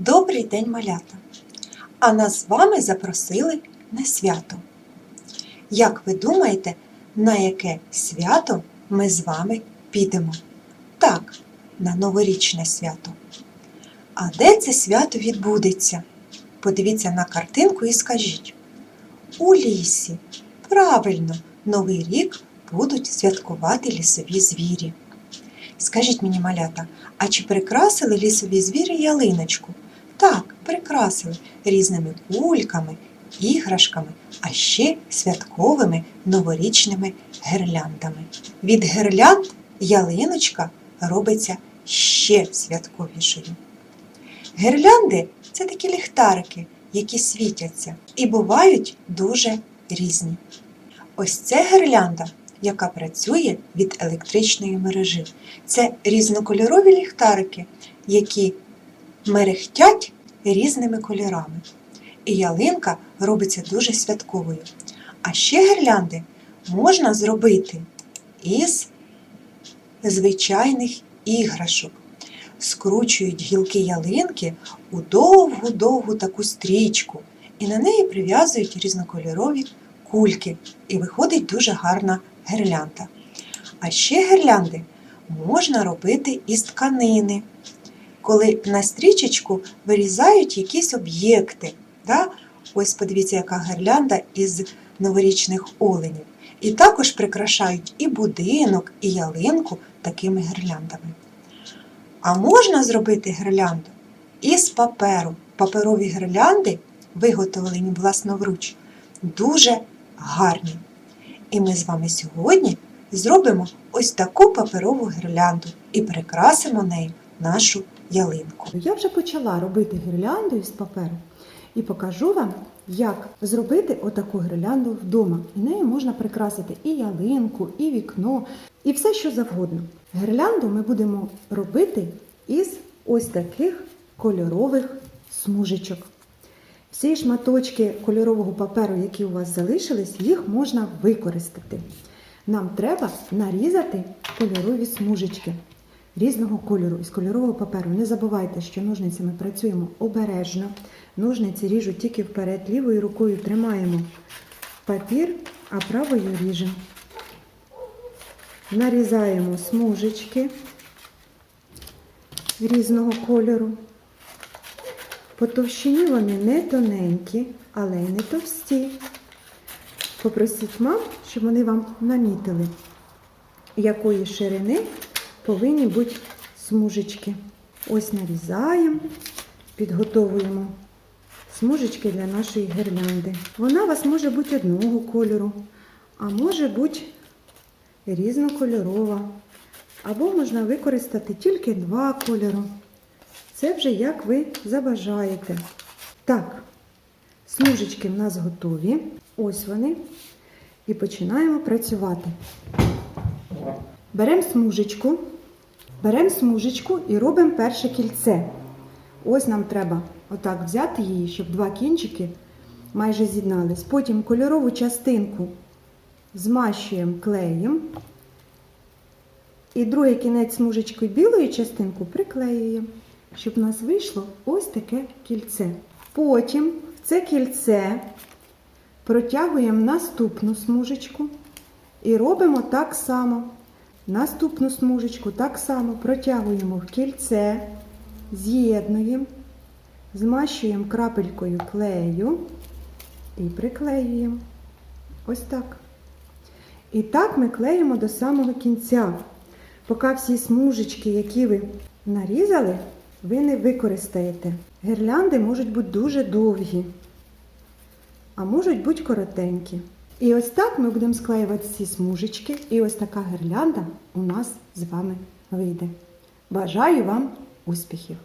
Добрий день, малята! А нас з вами запросили на свято. Як ви думаєте, на яке свято ми з вами підемо? Так, на новорічне свято. А де це свято відбудеться? Подивіться на картинку і скажіть. У лісі. Правильно, Новий рік будуть святкувати лісові звірі. Скажіть мені, малята, а чи прикрасили лісові звірі ялиночку? Так, прикрасили різними кульками, іграшками, а ще святковими новорічними гирляндами. Від гирлянд ялиночка робиться ще святковішою. Гирлянди це такі ліхтарики, які світяться і бувають дуже різні. Ось це гирлянда, яка працює від електричної мережі. Це різнокольорові ліхтарики, які мерехтять різними кольорами. І ялинка робиться дуже святковою. А ще гірлянди можна зробити із звичайних іграшок. Скручують гілки ялинки у довгу-довгу таку стрічку, і на неї прив'язують різнокольорові кульки, і виходить дуже гарна гирлянда. А ще гирлянди можна робити із тканини, коли на стрічечку вирізають якісь об'єкти. Да? Ось подивіться, яка гирлянда із новорічних оленів. І також прикрашають і будинок, і ялинку такими гирляндами. А можна зробити гирлянду із паперу. Паперові гирлянди, виготовлені власновруч, дуже гарні. І ми з вами сьогодні зробимо ось таку паперову гирлянду і прикрасимо нею нашу ялинку. Я вже почала робити гірлянду із паперу і покажу вам, як зробити отаку гірлянду вдома. І нею можна прикрасити і ялинку, і вікно, і все, що завгодно. Гірлянду ми будемо робити із ось таких кольорових смужечок. Всі шматочки кольорового паперу, які у вас залишились, їх можна використати. Нам треба нарізати кольорові смужечки різного кольору із кольорового паперу. Не забувайте, що ножницями працюємо обережно. Ножниці ріжуть тільки вперед, лівою рукою тримаємо папір, а правою ріжемо. Нарізаємо смужечки різного кольору. По товщині вони не тоненькі, але й не товсті. Попросіть мам, щоб вони вам намітили, якої ширини повинні бути смужечки. Ось нарізаємо, підготовуємо смужечки для нашої гірлянди. Вона у вас може бути одного кольору, а може бути різнокольорова. Або можна використати тільки два кольори. Це вже як ви забажаєте. Так, смужечки в нас готові. Ось вони. І починаємо працювати. Беремо смужечку, беремо смужечку і робимо перше кільце. Ось нам треба отак взяти її, щоб два кінчики майже з'єднались. Потім кольорову частинку змащуємо клеєм. І другий кінець смужечки білої частинку приклеюємо, щоб у нас вийшло ось таке кільце. Потім в це кільце протягуємо наступну смужечку і робимо так само. Наступну смужечку так само протягуємо в кільце, з'єднуємо, змащуємо крапелькою клею і приклеюємо. Ось так. І так ми клеїмо до самого кінця. Поки всі смужечки, які ви нарізали, ви не використаєте. Гірлянди можуть бути дуже довгі, а можуть бути коротенькі. І ось так ми будемо склеювати ці смужечки, і ось така гірлянда у нас з вами вийде. Бажаю вам успіхів!